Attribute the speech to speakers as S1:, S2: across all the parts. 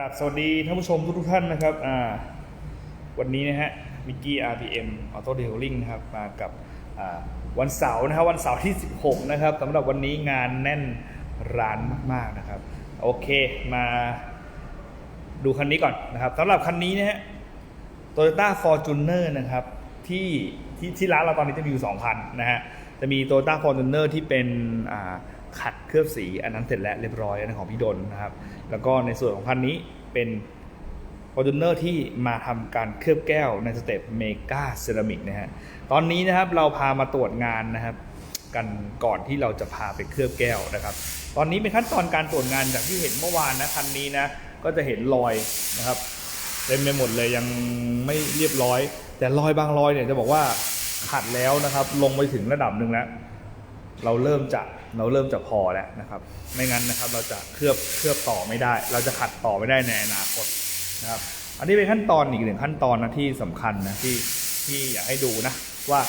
S1: ครับสวัสดีท่านผู้ชมทุกท่านนะครับอ่าวันนี้นะฮะมิกกี้ RPM Auto Detailing นะครับมากับอ่าวันเสาร์นะครับวันเสาร์ที่ 16 นะครับสำหรับวันนี้งานแน่นร้านมากๆนะครับ โอเคมาดูคันนี้ก่อนนะครับสำหรับคันนี้นะฮะ Toyota Fortuner นะครับที่ที่ที่ร้านเราตอนนี้จะมีอยู่ 2 คันนะฮะ จะมี Toyota Fortuner ที่เป็นอ่า ขัดเคลือบสี อันนั้นเสร็จแล้วเรียบร้อยอันนั้นของพี่ดนนะครับ แล้วก็ในส่วนของคันนี้เป็น Fortuner ที่มาทำการเคลือบแก้วในสเต็ปเมกาเซรามิกนะฮะตอนนี้นะครับเราพามาตรวจงานนะครับกันก่อนที่เราจะพาไปเคลือบแก้วนะครับ ตอนนี้เป็นขั้นตอนการตรวจงานจากที่เห็นเมื่อวานนะคันนี้นะก็จะเห็นรอยนะครับเต็มไปหมดเลยยังไม่เรียบร้อย แต่รอยบางรอยเนี่ยจะบอกว่าขัดแล้วนะครับลงไปถึงระดับหนึ่งแล้ว เราเริ่มจะเราเริ่มจะพอแล้วนะครับ ไม่งั้นนะครับเราจะเคลือบเคลือบต่อไม่ได้ เราจะขัดต่อไม่ได้ในอนาคตนะครับ อันนี้เป็นขั้นตอนอีกหนึ่งขั้นตอนนะที่สำคัญนะที่ที่อยากให้ดูนะว่า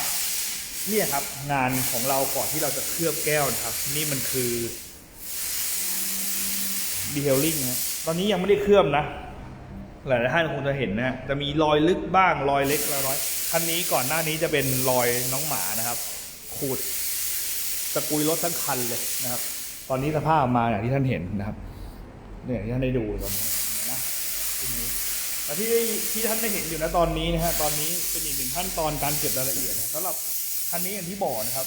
S1: เนี่ยครับงานของเราก่อนที่เราจะเคลือบแก้วนะครับ นี่มันคือดีเทลลิ่งนะตอนนี้ยังไม่ได้เคลือบนะ หลายท่านคงจะเห็นนะจะมีรอยลึกบ้างรอยเล็กรอยน้อยคันนี้ก่อนหน้านี้จะเป็นรอยน้องหมานะครับ ขูด ตะกุยรถทั้งคันเลยนะครับ ตอนนี้สภาพมาอย่างที่ท่านเห็นนะครับเนี่ยที่ท่านได้ดูตอนนี้นะทีนี้และที่ที่ท่านได้เห็นอยู่นะตอนนี้นะฮะตอนนี้เป็นอีกหนึ่งขั้นตอนการเก็บรายละเอียดนะสำหรับคันนี้อย่างที่บอกนะครับ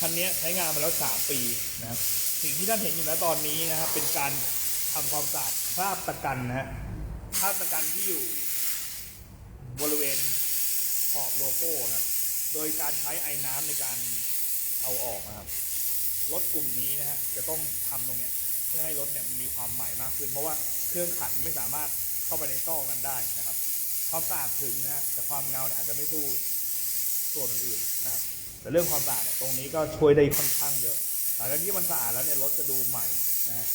S1: คันนี้ใช้งานมาแล้วสามปีนะครับสิ่งที่ท่านเห็นอยู่นะตอนนี้นะครับ เป็นการทำความสะอาดคราบตะกันนะฮะคราบตะกันที่อยู่ บริเวณขอบโลโก้นะโดยการใช้ไอ้น้ำในการ เอาออกนะครับรถกลุ่มนี้นะฮะจะต้องทำตรงเนี้ยเพื่อให้รถเนี่ยมีความใหม่มากขึ้น เพราะว่าเครื่องขัดไม่สามารถเข้าไปในซอกนั้นได้นะครับความสะอาดถึงนะฮะแต่ความเงาเนี่ยอาจจะไม่สู้ส่วนอื่นนะครับ แต่เรื่องความสะอาดเนี่ยตรงนี้ก็ช่วยได้ค่อนข้างเยอะหลังจากที่มันสะอาดแล้วเนี่ยรถจะดูใหม่นะฮะ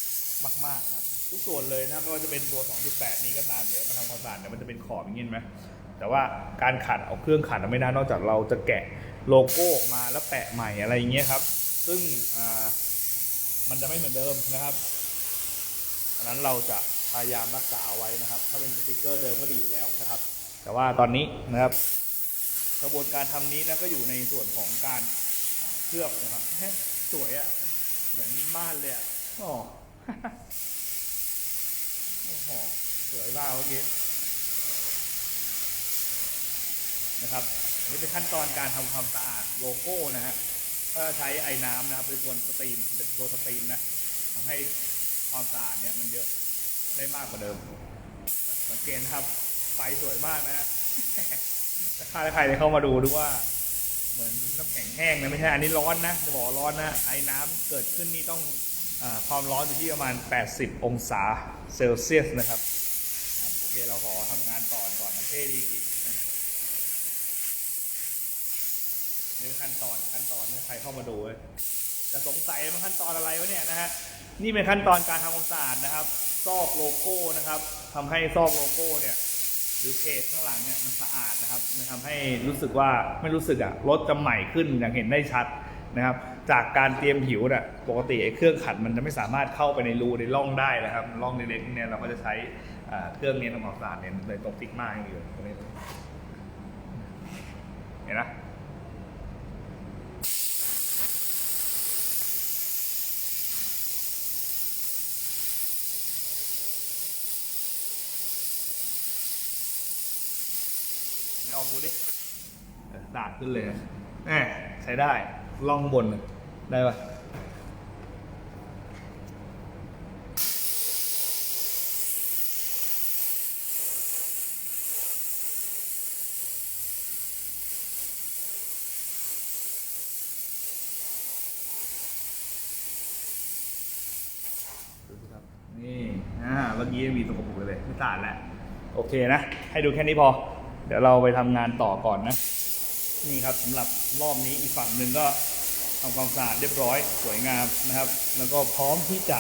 S1: มากๆนะครับทุกส่วนเลยนะครับไม่ว่าจะเป็นตัว 2.8 นี้ก็ตามเดี๋ยวมันทำความสะอาดเนี่ยมันจะเป็นขอบอย่างนี้ไหมแต่ว่าการขัดเอาเครื่องขัดไม่ได้นอกจากเราจะแกะ โลโก้ออกมาแล้วแปะใหม่อะไรอย่างเงี้ยครับ ซึ่งมันจะไม่เหมือนเดิมนะครับอันนั้นเราจะพยายามรักษาไว้นะครับ ถ้าเป็นสติกเกอร์เดิมก็ดีอยู่แล้วนะครับ แต่ว่าตอนนี้นะครับกระบวนการทำนี้นะก็อยู่ในส่วนของการเคลือบนะครับสวยอะ่ะเหมือนม่านเลยอะ่ะอ๋อโอ้โหสวยมากเมื่อกี้นะครับ นี่เป็นขั้นตอนการทำความสะอาดโลโก้นะฮะก็ใช้ไอ้น้ำนะครับเป็นตัวสตรีมเป็นตัวสตรีมนะทำให้ความสะอาดเนี่ยมันเยอะได้มากกว่าเดิมสังเกตครับไฟสวยมากนะฮะถ้าใครได้เข้ามาดูดูว่า เหมือนน้ำแข็งแห้งนะไม่ใช่อันนี้ร้อนนะจะบอกว่าร้อนนะไอ้น้ำเกิดขึ้นนี่ต้องอความร้อนอยู่ที่ประมาณ 80 องศาเซลเซียสนะครับครับโอเคเราขอทำงานต่อก่อนนะเท่ดีจริงนะ นี่เป็นขั้นตอนขั้นตอนนี่ใครเข้ามาดูเว้จะสงสัยมันขั้นตอนอะไรวะเนี่ยนะฮะนี่เป็นขั้นตอนการทำความสะอาดนะครับ ซอกโลโก้นะครับทำให้ซอกโลโก้เนี่ย หรือเพจข้างหลังเนี่ยมันสะอาดนะครับ มันทำให้รู้สึกว่าไม่รู้สึกอะรถจะใหม่ขึ้นอย่างเห็นได้ชัดนะครับ จากการเตรียมผิวเนี่ยปกติไอ้เครื่องขัดมันจะไม่สามารถเข้าไปในรูในร่องได้นะครับร่องเล็กๆเนี่ยเราก็จะใช้เครื่องนี้ทำความสะอาดเนี่ยเลยตรงติ๊กมากอยู่ตรงนี้เห็นนะไม่ ออกดูดิเออด่านขึ้นเลยนะแหมใช้ได้ล่องบนได้ปะดูสิครับนี่อ่าเมื่อกี้มีตะกปรกเลยไม่สะอาดแล้ว โอเคนะ ให้ดูแค่นี้พอ เดี๋ยวเราไปทำงานต่อก่อนนะ นี่ครับสำหรับรอบนี้อีกฝั่งหนึ่งก็ทำความสะอาดเรียบร้อยสวยงามนะครับ แล้วก็พร้อมที่จะ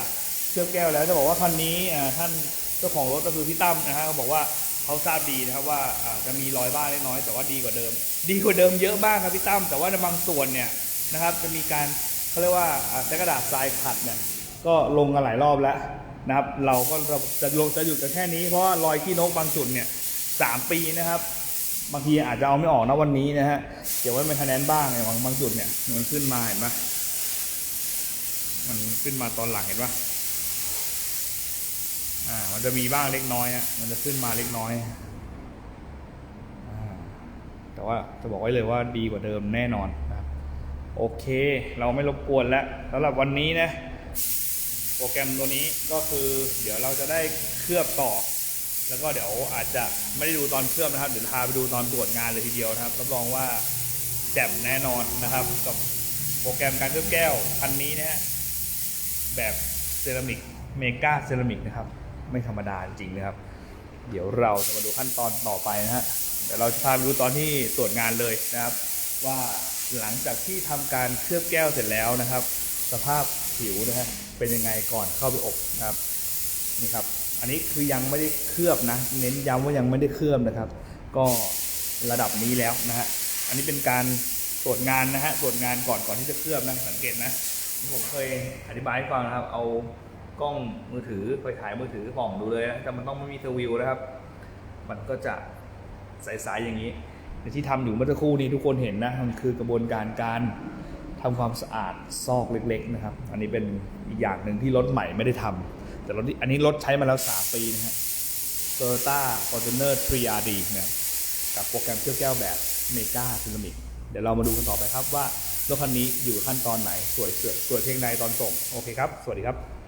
S1: เคลือบแก้วแล้วจะบอกว่าคันนี้ท่านเจ้าของรถก็คือพี่ตั้มนะฮะเขาบอกว่าเขาทราบดีนะครับว่าจะมีรอยบ้างเล็กน้อยแต่ว่าดีกว่าเดิม ดีกว่าเดิมเยอะมากครับพี่ตั้มแต่ว่าในบางส่วนเนี่ยนะครับจะมีการเขาเรียกว่าอ่าใช้กระดาษทรายขัดเนี่ยก็ลงกันหลายรอบแล้วนะครับ เราก็จะลงจะหยุดกันแค่นี้เพราะว่ารอยขี้นกบางจุดเนี่ย สามปีนะครับ บางทีอาจจะเอาไม่ออกนะวันนี้นะฮะเดี๋ยวไว้เป็นคะแนนบ้างเนี่ยบางบางจุดเนี่ยมันขึ้นมาเห็นปะมันขึ้นมาตอนหลังเห็นปะอ่า มันจะมีบ้างเล็กน้อยฮะมันจะขึ้นมาเล็กน้อยอ่าแต่ว่าจะบอกไว้เลยว่าดีกว่าเดิมแน่นอนนะครับ โอเค เราไม่รบกวนแล้วสำหรับวันนี้นะโปรแกรมตัวนี้ก็คือเดี๋ยวเราจะได้เคลือบต่อ แล้วก็เดี๋ยวอาจจะไม่ได้ดูตอนเคลือบนะครับเดี๋ยวพาไปดูตอนตรวจงานเลยทีเดียวนะครับรับรองว่าแจ่มแน่นอนนะครับ กับโปรแกรมการเคลือบแก้วคันนี้นะฮะแบบเซรามิกเมกาเซรามิกนะครับ ไม่ธรรมดาจริงๆนะครับ เดี๋ยวเราจะมาดูขั้นตอนต่อไปนะฮะเดี๋ยวเราจะพาไปดูตอนที่ตรวจงานเลยนะครับ ว่าหลังจากที่ทำการเคลือบแก้วเสร็จแล้วนะครับ สภาพผิวนะฮะเป็นยังไงก่อนเข้าไปอบนะครับ นี่ครับ อันนี้คือยังไม่ได้เคลือบนะ เน้นย้ำว่ายังไม่ได้เคลือบนะครับ ก็ระดับนี้แล้วนะฮะ อันนี้เป็นการตรวจงานนะฮะ ตรวจงานก่อนก่อนที่จะเคลือบนะ สังเกตนะผมเคยอธิบายให้ฟังนะครับ เอากล้องมือถือไปถ่ายมือถือส่องดูเลยนะแต่มันต้องไม่มีเทอร์วิวนะครับ มันก็จะใสๆอย่างนี้ในที่ทำอยู่เมื่อสักครู่นี้ทุกคนเห็นนะมันคือกระบวนการการทำความสะอาดซอกเล็ก ๆ นะครับ อันนี้เป็นอีกอย่างหนึ่งที่รถใหม่ไม่ได้ทำ แต่รถอันนี้รถใช้มาแล้ว 3 ปีนะฮะ Toyota Fortuner 3RD นะครับกับโปรแกรมเคลือบแก้วแบบเมกาซิลามิกเดี๋ยวเรามาดูกันต่อไปครับว่ารถคันนี้อยู่ขั้นตอนไหนสวยเสือสวยเพียงใดตอนส่ง โอเคครับ สวัสดีครับ